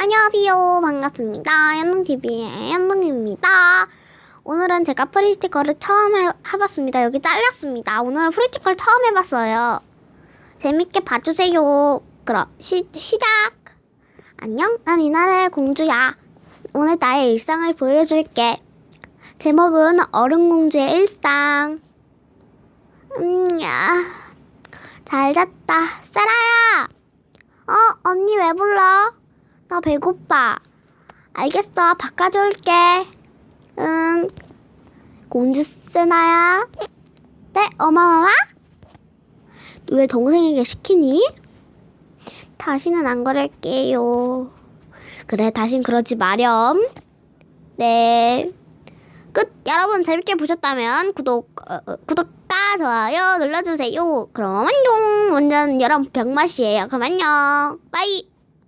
안녕하세요. 반갑습니다. 연동TV의 연동입니다. 오늘은 제가 프리티컬을 처음 해, 해봤습니다. 여기 잘렸습니다. 오늘은 프리티컬 처음 해봤어요. 재밌게 봐주세요. 그럼 시, 시작! 안녕, 난 이 나라의 공주야. 오늘 나의 일상을 보여줄게. 제목은 어른공주의 일상. 음, 야. 잘 잤다. 사라야! 어, 언니 왜 불러? 나 배고파. 알겠어. 밥 가져올게. 응. 공주 세나야? 네, 어마마마? 왜 동생에게 시키니? 다시는 안 그럴게요. 그래, 다신 그러지 마렴. 네. 끝. 여러분 재밌게 보셨다면 구독, 어, 어, 구독과 좋아요 눌러주세요. 그럼 안녕. 완전 여러분 병맛이에요. 그럼 안녕. 빠이.